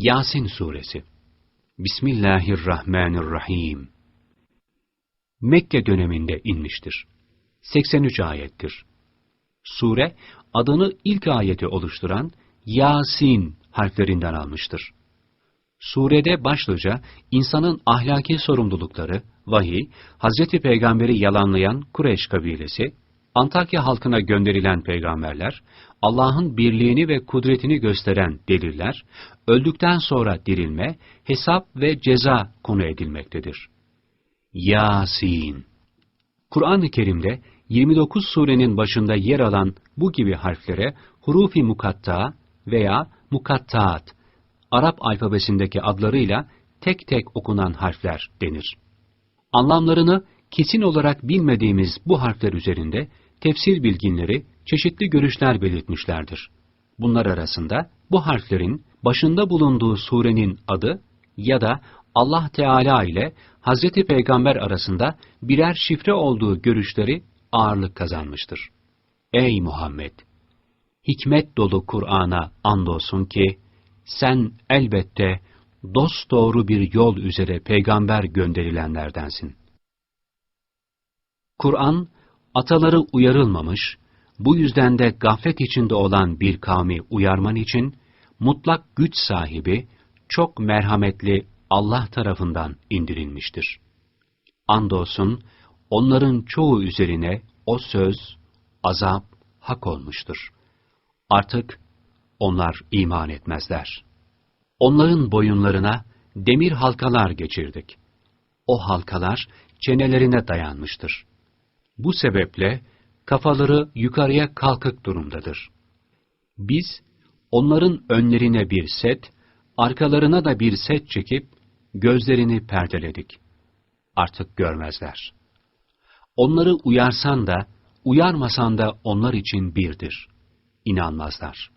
Yasin Suresi Bismillahirrahmanirrahim Mekke döneminde inmiştir. 83 ayettir. Sure, adını ilk ayeti oluşturan Yasin harflerinden almıştır. Surede başlıca insanın ahlaki sorumlulukları, vahiy, Hazreti Peygamber'i yalanlayan Kureyş kabilesi, Antakya halkına gönderilen peygamberler, Allah'ın birliğini ve kudretini gösteren deliller, öldükten sonra dirilme, hesap ve ceza konu edilmektedir. Yasin Kur'an-ı Kerim'de 29 surenin başında yer alan bu gibi harflere hurufi mukatta veya mukattaat, Arap alfabesindeki adlarıyla tek tek okunan harfler denir. Anlamlarını kesin olarak bilmediğimiz bu harfler üzerinde tefsir bilginleri çeşitli görüşler belirtmişlerdir. Bunlar arasında bu harflerin başında bulunduğu surenin adı ya da Allah Teala ile Hazreti Peygamber arasında birer şifre olduğu görüşleri ağırlık kazanmıştır. Ey Muhammed! Hikmet dolu Kur'an'a andolsun ki, sen elbette dosdoğru bir yol üzere peygamber gönderilenlerdensin. Kur'an, ataları uyarılmamış, bu yüzden de gaflet içinde olan bir kavmi uyarman için, mutlak güç sahibi, çok merhametli Allah tarafından indirilmiştir. Andolsun, onların çoğu üzerine o söz, azap, hak olmuştur. Artık onlar iman etmezler. Onların boyunlarına demir halkalar geçirdik. O halkalar çenelerine dayanmıştır. Bu sebeple kafaları yukarıya kalkık durumdadır. Biz onların önlerine bir set, arkalarına da bir set çekip gözlerini perdeledik. Artık görmezler. Onları uyarsan da, uyarmasan da onlar için birdir. İnanmazlar.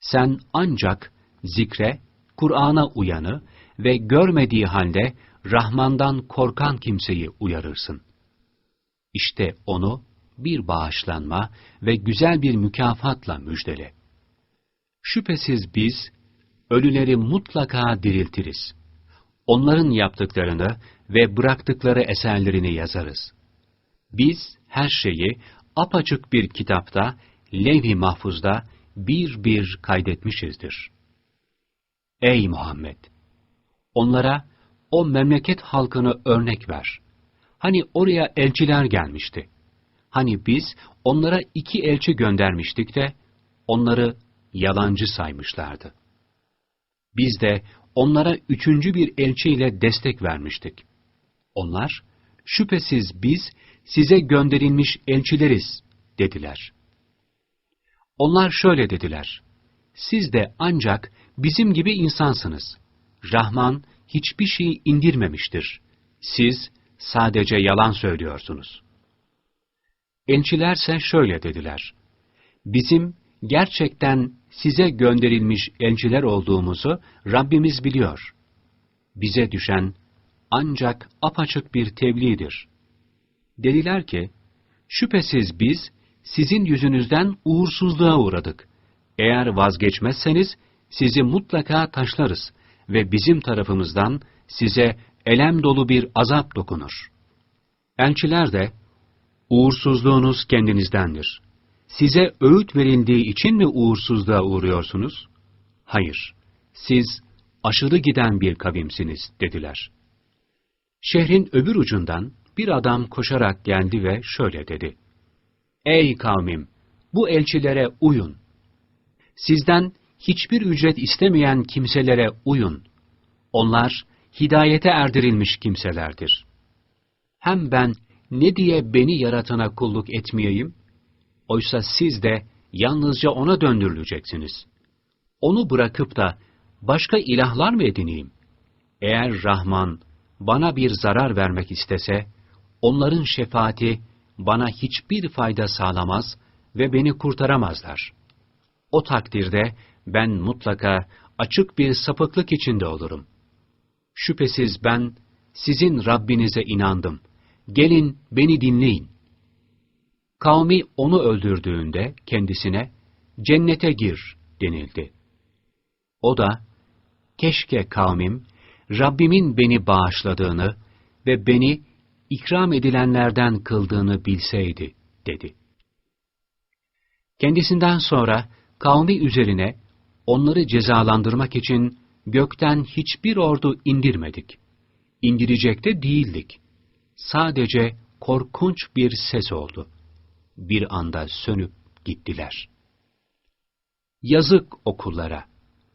Sen ancak zikre, Kur'an'a uyanı ve görmediği halde Rahman'dan korkan kimseyi uyarırsın. İşte onu bir bağışlanma ve güzel bir mükafatla müjdele. Şüphesiz biz, ölüleri mutlaka diriltiriz. Onların yaptıklarını ve bıraktıkları eserlerini yazarız. Biz her şeyi apaçık bir kitapta, levh-i mahfuzda bir bir kaydetmişizdir. Ey Muhammed! Onlara o memleket halkını örnek ver. Hani oraya elçiler gelmişti. Hani biz onlara iki elçi göndermiştik de onları yalancı saymışlardı. Biz de onlara üçüncü bir elçiyle destek vermiştik. Onlar, şüphesiz biz size gönderilmiş elçileriz dediler. Onlar şöyle dediler, siz de ancak bizim gibi insansınız. Rahman hiçbir şey indirmemiştir. Siz sadece yalan söylüyorsunuz. Elçilerse şöyle dediler, bizim gerçekten size gönderilmiş elçiler olduğumuzu Rabbimiz biliyor. Bize düşen ancak apaçık bir tebliğdir. Dediler ki, şüphesiz biz sizin yüzünüzden uğursuzluğa uğradık. Eğer vazgeçmezseniz sizi mutlaka taşlarız ve bizim tarafımızdan size elem dolu bir azap dokunur. Elçiler de, uğursuzluğunuz kendinizdendir. Size öğüt verildiği için mi uğursuzluğa uğruyorsunuz? Hayır, siz aşırı giden bir kavimsiniz dediler. Şehrin öbür ucundan bir adam koşarak geldi ve şöyle dedi. Ey kavmim! Bu elçilere uyun. Sizden hiçbir ücret istemeyen kimselere uyun. Onlar hidayete erdirilmiş kimselerdir. Hem ben ne diye beni yaratana kulluk etmeyeyim? Oysa siz de yalnızca ona döndürüleceksiniz. Onu bırakıp da başka ilahlar mı edineyim? Eğer Rahman bana bir zarar vermek istese, onların şefaati bana hiçbir fayda sağlamaz ve beni kurtaramazlar. O takdirde ben mutlaka açık bir sapıklık içinde olurum. Şüphesiz ben sizin Rabbinize inandım. Gelin beni dinleyin. Kavmi onu öldürdüğünde kendisine cennete gir denildi. O da keşke kavmim, Rabbimin beni bağışladığını ve beni ikram edilenlerden kıldığını bilseydi, dedi. Kendisinden sonra kavmi üzerine onları cezalandırmak için gökten hiçbir ordu indirmedik. İndirecek de değildik. Sadece korkunç bir ses oldu. Bir anda sönüp gittiler. Yazık okullara!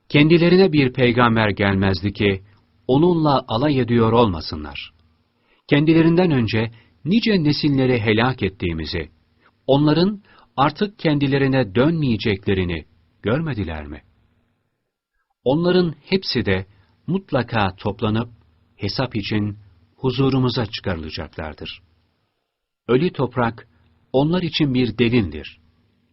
Kendilerine bir peygamber gelmezdi ki, onunla alay ediyor olmasınlar. Kendilerinden önce nice nesilleri helak ettiğimizi, onların artık kendilerine dönmeyeceklerini görmediler mi? Onların hepsi de mutlaka toplanıp hesap için huzurumuza çıkarılacaklardır. Ölü toprak onlar için bir delindir.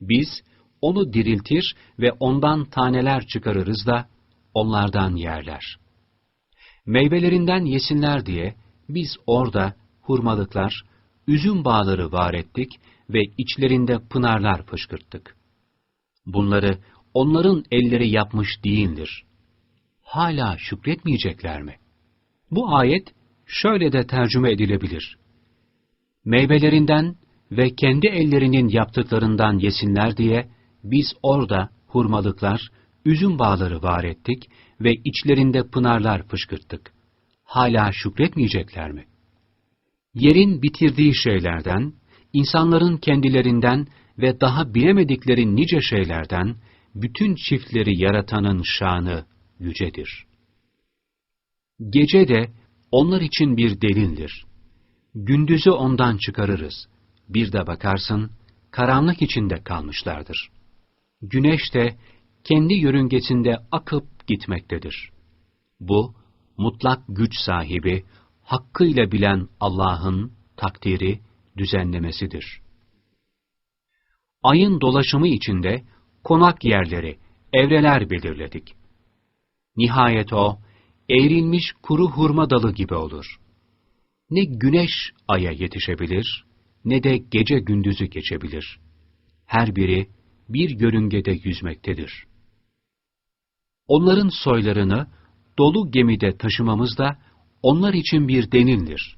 Biz onu diriltir ve ondan taneler çıkarırız da onlardan yerler. Meyvelerinden yesinler diye biz orada hurmalıklar, üzüm bağları var ettik ve içlerinde pınarlar fışkırttık. Bunları onların elleri yapmış değildir. Hala şükretmeyecekler mi? Bu ayet şöyle de tercüme edilebilir. Meyvelerinden ve kendi ellerinin yaptıklarından yesinler diye biz orada hurmalıklar, üzüm bağları var ettik ve içlerinde pınarlar fışkırttık. Hala şükretmeyecekler mi? Yerin bitirdiği şeylerden, insanların kendilerinden ve daha bilemedikleri nice şeylerden, bütün çiftleri yaratanın şanı yücedir. Gece de onlar için bir delildir. Gündüzü ondan çıkarırız. Bir de bakarsın, karanlık içinde kalmışlardır. Güneş de kendi yörüngesinde akıp gitmektedir. Bu, mutlak güç sahibi, hakkıyla bilen Allah'ın takdiri, düzenlemesidir. Ayın dolaşımı içinde konak yerleri, evreler belirledik. Nihayet o, eğrilmiş kuru hurma dalı gibi olur. Ne güneş aya yetişebilir, ne de gece gündüzü geçebilir. Her biri bir yörüngede yüzmektedir. Onların soylarını dolu gemide taşımamız da onlar için bir denildir.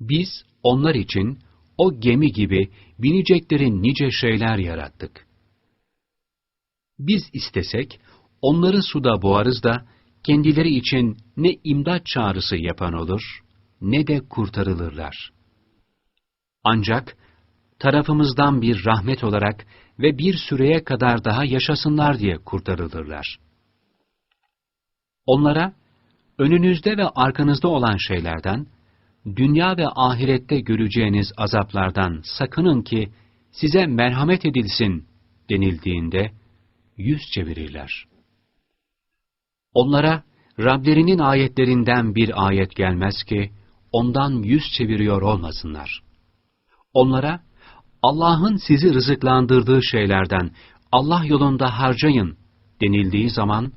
Biz onlar için o gemi gibi binecekleri nice şeyler yarattık. Biz istesek, onları suda boğarız da, kendileri için ne imdat çağrısı yapan olur, ne de kurtarılırlar. Ancak, tarafımızdan bir rahmet olarak ve bir süreye kadar daha yaşasınlar diye kurtarılırlar. Onlara, önünüzde ve arkanızda olan şeylerden, dünya ve ahirette göreceğiniz azaplardan sakının ki size merhamet edilsin denildiğinde yüz çevirirler. Onlara Rablerinin ayetlerinden bir ayet gelmez ki ondan yüz çeviriyor olmasınlar. Onlara Allah'ın sizi rızıklandırdığı şeylerden Allah yolunda harcayın denildiği zaman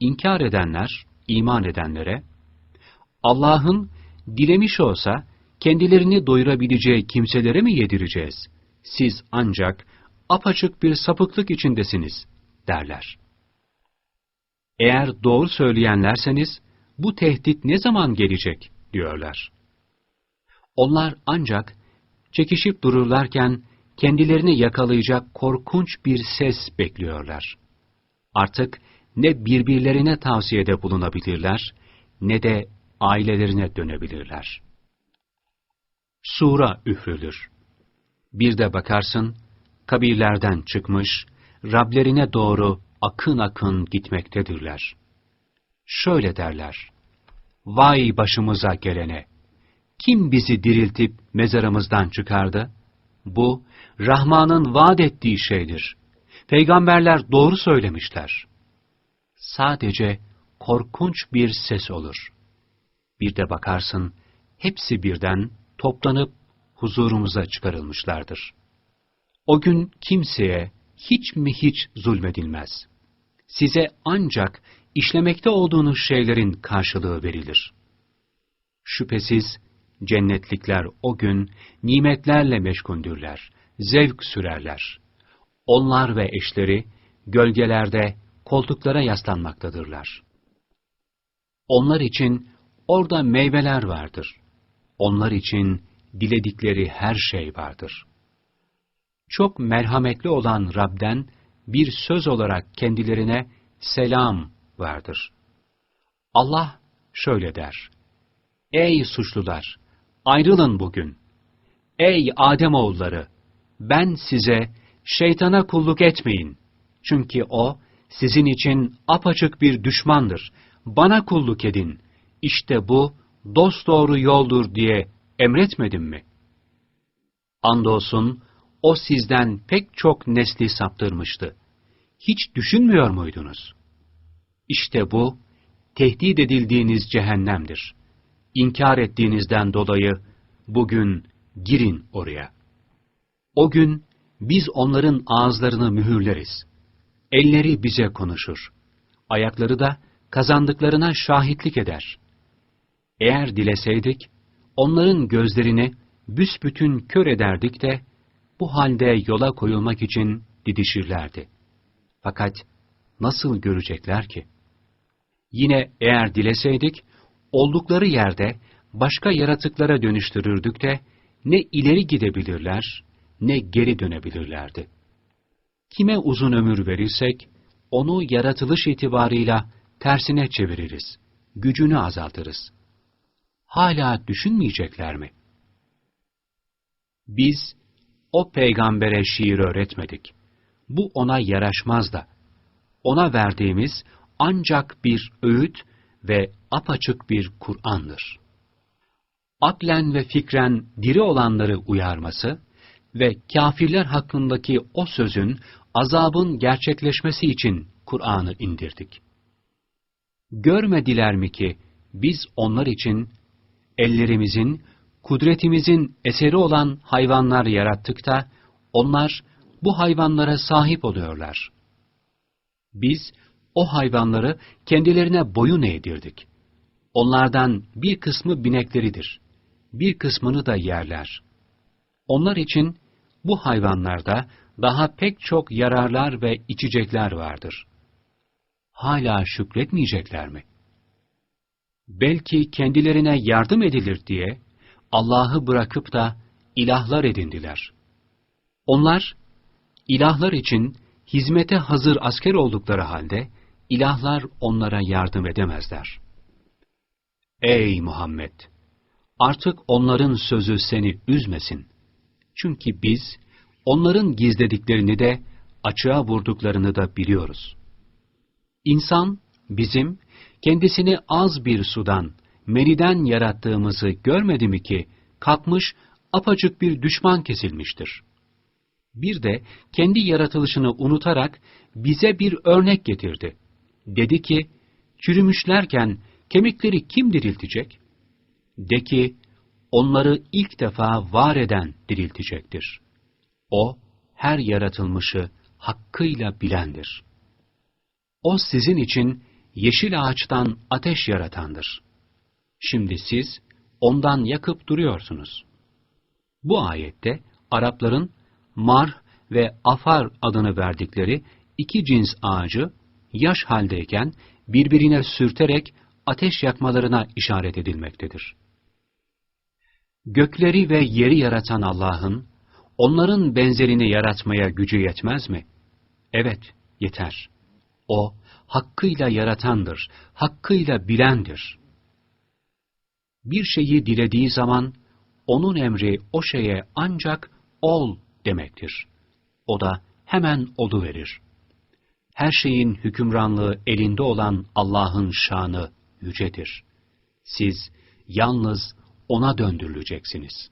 inkar edenler, iman edenlere Allah'ın dilemiş olsa kendilerini doyurabileceği kimselere mi yedireceğiz? Siz ancak apaçık bir sapıklık içindesiniz derler. Eğer doğru söyleyenlerseniz bu tehdit ne zaman gelecek diyorlar. Onlar ancak çekişip dururlarken kendilerini yakalayacak korkunç bir ses bekliyorlar. Artık ne birbirlerine tavsiyede bulunabilirler, ne de ailelerine dönebilirler. Sura üfrülür. Bir de bakarsın, kabirlerden çıkmış, Rablerine doğru akın akın gitmektedirler. Şöyle derler, Vay başımıza gelene! Kim bizi diriltip mezarımızdan çıkardı? Bu, Rahman'ın vaat ettiği şeydir. Peygamberler doğru söylemişler. Sadece korkunç bir ses olur. Bir de bakarsın, hepsi birden toplanıp huzurumuza çıkarılmışlardır. O gün kimseye hiç mi hiç zulmedilmez. Size ancak işlemekte olduğunuz şeylerin karşılığı verilir. Şüphesiz cennetlikler o gün nimetlerle meşgundürler, zevk sürerler. Onlar ve eşleri gölgelerde koltuklara yaslanmaktadırlar. Onlar için orada meyveler vardır. Onlar için diledikleri her şey vardır. Çok merhametli olan Rab'den bir söz olarak kendilerine selam vardır. Allah şöyle der. Ey suçlular! Ayrılın bugün. Ey Ademoğulları! Ben size şeytana kulluk etmeyin. Çünkü o sizin için apaçık bir düşmandır. Bana kulluk edin. İşte bu dosdoğru yoldur diye emretmedim mi? Andolsun o sizden pek çok nesli saptırmıştı. Hiç düşünmüyor muydunuz? İşte bu, tehdit edildiğiniz cehennemdir. İnkar ettiğinizden dolayı bugün girin oraya. O gün biz onların ağızlarını mühürleriz. Elleri bize konuşur. Ayakları da kazandıklarına şahitlik eder. Eğer dileseydik, onların gözlerini büsbütün kör ederdik de, bu halde yola koyulmak için didişirlerdi. Fakat nasıl görecekler ki? Yine eğer dileseydik, oldukları yerde başka yaratıklara dönüştürürdük de, ne ileri gidebilirler, ne geri dönebilirlerdi. Kime uzun ömür verirsek, onu yaratılış itibarıyla tersine çeviririz, gücünü azaltırız. Hala düşünmeyecekler mi? Biz, o peygambere şiir öğretmedik. Bu ona yaraşmaz da. Ona verdiğimiz ancak bir öğüt ve apaçık bir Kur'an'dır. Aklen ve fikren diri olanları uyarması ve kafirler hakkındaki o sözün azabın gerçekleşmesi için Kur'an'ı indirdik. Görmediler mi ki biz onlar için ellerimizin, kudretimizin eseri olan hayvanlar yarattık da onlar bu hayvanlara sahip oluyorlar. Biz o hayvanları kendilerine boyun eğdirdik. Onlardan bir kısmı binekleridir, bir kısmını da yerler. Onlar için bu hayvanlarda daha pek çok yararlar ve içecekler vardır. Hala şükretmeyecekler mi? Belki kendilerine yardım edilir diye Allah'ı bırakıp da ilahlar edindiler. Onlar, ilahlar için hizmete hazır asker oldukları halde, ilahlar onlara yardım edemezler. Ey Muhammed! Artık onların sözü seni üzmesin. Çünkü biz, onların gizlediklerini de, açığa vurduklarını da biliyoruz. İnsan, bizim, kendisini az bir sudan, meniden yarattığımızı görmedi mi ki, kalkmış, apacık bir düşman kesilmiştir. Bir de kendi yaratılışını unutarak bize bir örnek getirdi. Dedi ki, çürümüşlerken kemikleri kim diriltecek? De ki, onları ilk defa var eden diriltecektir. O, her yaratılmışı hakkıyla bilendir. O sizin için yeşil ağaçtan ateş yaratandır. Şimdi siz ondan yakıp duruyorsunuz. Bu ayette Arapların mar ve afar adını verdikleri iki cins ağacı yaş haldeyken birbirine sürterek ateş yakmalarına işaret edilmektedir. Gökleri ve yeri yaratan Allah'ın, onların benzerini yaratmaya gücü yetmez mi? Evet, yeter. O, hakkıyla yaratandır, hakkıyla bilendir. Bir şeyi dilediği zaman, onun emri o şeye ancak ol demektir. O da hemen olu verir. Her şeyin hükümranlığı elinde olan Allah'ın şanı yücedir. Siz yalnız ona döndürüleceksiniz.